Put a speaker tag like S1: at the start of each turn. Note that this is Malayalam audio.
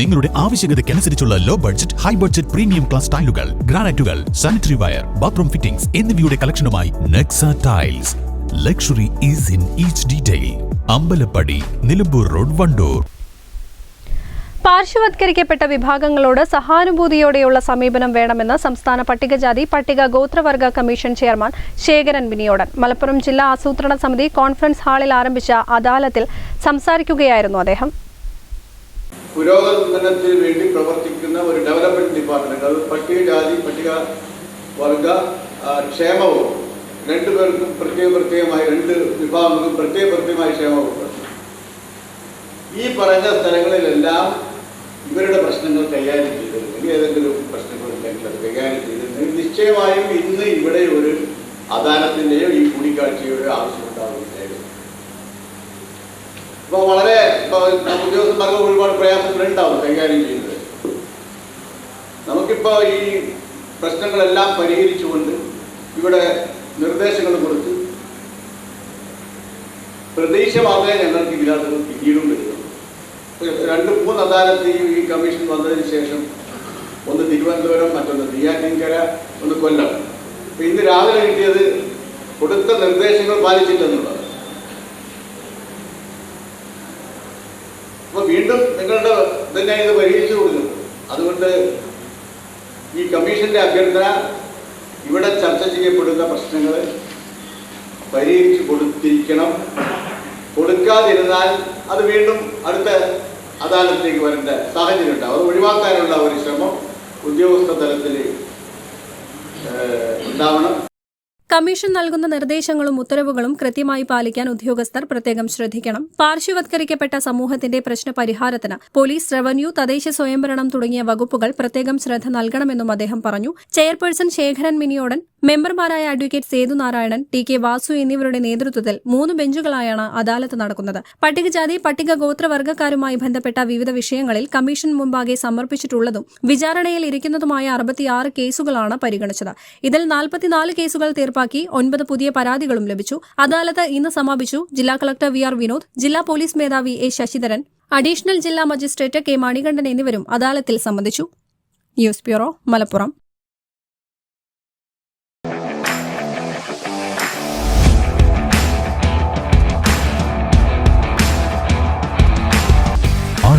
S1: നിങ്ങളുടെ ആവശ്യകതയ്ക്കനുസരിച്ചുള്ള low budget high budget premium class ടൈലുകൾ ഗ്രാനൈറ്റുകൾ സാനിറ്ററി വയർ ബാത്റൂം ഫിറ്റിംഗ്സ് എന്നിവയുടെ കളക്ഷനുമായി Nexa tiles luxury is in each detail Ambalappadi Nilambur road Wandoor.
S2: പാർശ്വവത്കരിക്കപ്പെട്ട വിഭാഗങ്ങളോട് സഹാനുഭൂതിയോടെയുള്ള സമീപനം വേണമെന്ന് സംസ്ഥാന പട്ടികജാതി പട്ടിക ഗോത്രവർഗ കമ്മീഷൻ ചെയർമാൻ ശേഖരൻ വിനിയോടൻ. മലപ്പുറം ജില്ലാ ആസൂത്രണ സമിതി കോൺഫറൻസ് ഹാളിൽ ആരംഭിച്ച അദാലത്തിൽ സംസാരിക്കുകയായിരുന്നു അദ്ദേഹം.
S3: പുരോഗമനത്തിന് വേണ്ടി പ്രവർത്തിക്കുന്ന ഒരു ഡെവലപ്മെന്റ് ഡിപ്പാർട്ട്മെന്റ് അത് പട്ടികജാതി പട്ടിക വർഗ ക്ഷേമവും ക്ഷേമവും രണ്ടുപേർക്കും പ്രത്യേക പ്രത്യേകമായി രണ്ട് വിഭാഗങ്ങൾക്കും പ്രത്യേക പ്രത്യേകമായി ക്ഷേമവും ഈ പറഞ്ഞ സ്ഥലങ്ങളിലെല്ലാം ഇവരുടെ പ്രശ്നങ്ങൾ കൈകാര്യം ചെയ്തിരുന്നെങ്കിൽ ഏതെങ്കിലും പ്രശ്നങ്ങൾ ഉണ്ടെങ്കിൽ അത് കൈകാര്യം ചെയ്തിരുന്നെങ്കിൽ നിശ്ചയമായും ഇന്ന് ഇവിടെ ഒരു അദാലത്തിന്റെയോ ഈ കൂടിക്കാഴ്ചയോ ആവശ്യമുണ്ടാകുന്നതായിരുന്നു അപ്പോൾ വളരെ ഉദ്യോഗസ്ഥന്മാർക്ക് ഒരുപാട് പ്രയാസങ്ങളുണ്ടാവും കൈകാര്യം ചെയ്യുന്നത്. നമുക്കിപ്പോൾ ഈ പ്രശ്നങ്ങളെല്ലാം പരിഹരിച്ചുകൊണ്ട് ഇവിടെ നിർദ്ദേശങ്ങൾ കൊടുത്ത് പ്രതീക്ഷ മാത്രമേ ഞങ്ങൾക്ക് ഇതിനകത്ത് പിന്നീടും വരുന്നുള്ളൂ രണ്ട് മൂന്ന് അദാലത്ത് ഈ കമ്മീഷൻ വന്നതിന് ശേഷം ഒന്ന് തിരുവനന്തപുരം മറ്റൊന്ന് നെയ്യാറ്റിൻകര ഒന്ന് കൊല്ലം. ഇന്ന് രാവിലെ കിട്ടിയത് കൊടുത്ത നിർദ്ദേശങ്ങൾ പാലിച്ചില്ലെന്നുള്ളത് അപ്പോൾ വീണ്ടും നിങ്ങളുടെ തന്നെ ഇത് പരിഹരിച്ചു കൊടുക്കുന്നു അതുകൊണ്ട് ഈ കമ്മീഷന്റെ അഭ്യർത്ഥന ഇവിടെ ചർച്ച ചെയ്യപ്പെടുന്ന പ്രശ്നങ്ങൾ പരിഹരിച്ചു കൊടുത്തിരിക്കണം. കൊടുക്കാതിരുന്നാൽ അത് വീണ്ടും അടുത്ത അദാലത്തിലേക്ക് വരേണ്ട സാഹചര്യം ഉണ്ടാവും അത് ഒഴിവാക്കാനുള്ള ഒരു ശ്രമം ഉദ്യോഗസ്ഥ തലത്തിൽ ഉണ്ടാവണം.
S2: കമ്മീഷൻ നൽകുന്ന നിർദ്ദേശങ്ങളും ഉത്തരവുകളും കൃത്യമായി പാലിക്കാൻ ഉദ്യോഗസ്ഥർ പ്രത്യേകം ശ്രദ്ധിക്കണം. പാർശ്വവത്കരിക്കപ്പെട്ട സമൂഹത്തിന്റെ പ്രശ്ന പരിഹാരത്തിന് പോലീസ് റവന്യൂ തദ്ദേശ സ്വയംഭരണം തുടങ്ങിയ വകുപ്പുകൾ പ്രത്യേകം ശ്രദ്ധ നൽകണമെന്നും അദ്ദേഹം പറഞ്ഞു. ചെയർപേഴ്സൺ ശേഖരൻ മിനിയോടൻ മെമ്പർമാരായ advocate Sethunarayanan T K Vasu എന്നിവരുടെ നേതൃത്വത്തിൽ മൂന്ന് ബെഞ്ചുകളായാണ് അദാലത്ത് നടക്കുന്നത്. പട്ടികജാതി പട്ടിക ഗോത്രവർഗക്കാരുമായി ബന്ധപ്പെട്ട വിവിധ വിഷയങ്ങളിൽ കമ്മീഷൻ മുമ്പാകെ സമർപ്പിച്ചിട്ടുള്ളതും വിചാരണയിൽ ഇരിക്കുന്നതുമായ അറുപത്തിയാറ് കേസുകളാണ് പരിഗണിച്ചത്. ഇതിൽ നാൽപ്പത്തിനാല് കേസുകൾ തീർപ്പാക്കി ഒൻപത് പുതിയ പരാതികളും ലഭിച്ചു. അദാലത്ത് ഇന്ന് സമാപിച്ചു. ജില്ലാ കളക്ടർ വി ആർ വിനോദ് ജില്ലാ പോലീസ് മേധാവി എ ശശിധരൻ അഡീഷണൽ ജില്ലാ മജിസ്ട്രേറ്റ് കെ മണികണ്ഠൻ എന്നിവരും അദാലത്തിൽ സംബന്ധിച്ചു. News bureau Malappuram.